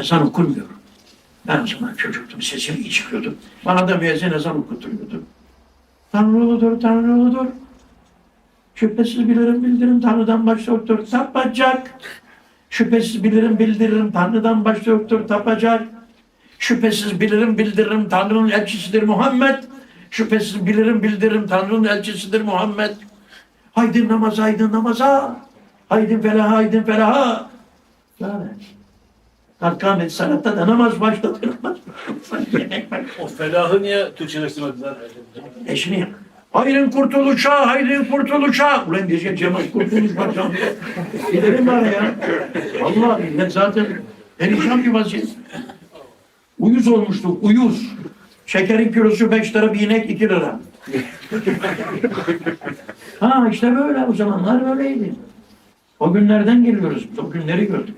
Ezan okunmuyor. Ben o zaman çocuktum, sesim iyi çıkıyordu. Bana da müezzin ezan okutuyordu. Tanrı uludur, Tanrı uludur. Şüphesiz bilirim, bildiririm, Tanrı'dan başka yoktur, tapacak. Şüphesiz bilirim, bildiririm, Tanrı'dan başka yoktur, tapacak. Şüphesiz bilirim, bildiririm, Tanrı'nın elçisidir Muhammed. Şüphesiz bilirim, bildiririm, Tanrı'nın elçisidir Muhammed. Haydi namaza, haydi namaza. Haydi felaha, haydi felaha. Yani. Kalkamet sanatta da namaz başladı. Yemek var. O felahı niye Türkçeleştirmediler? Eşini yak. Hayrın kurtuluşa, hayrın kurtuluşa. Ulan diyecek Cemal Kurtuluş var canım. Gidelim bari ya. Allah millet zaten perişan bir vaziyet. Uyuz olmuştuk, uyuz. Şekerin kilosu beş lira, bir inek iki lira. ha işte böyle, o zamanlar böyleydi. O günlerden geliyoruz, o günleri gördük.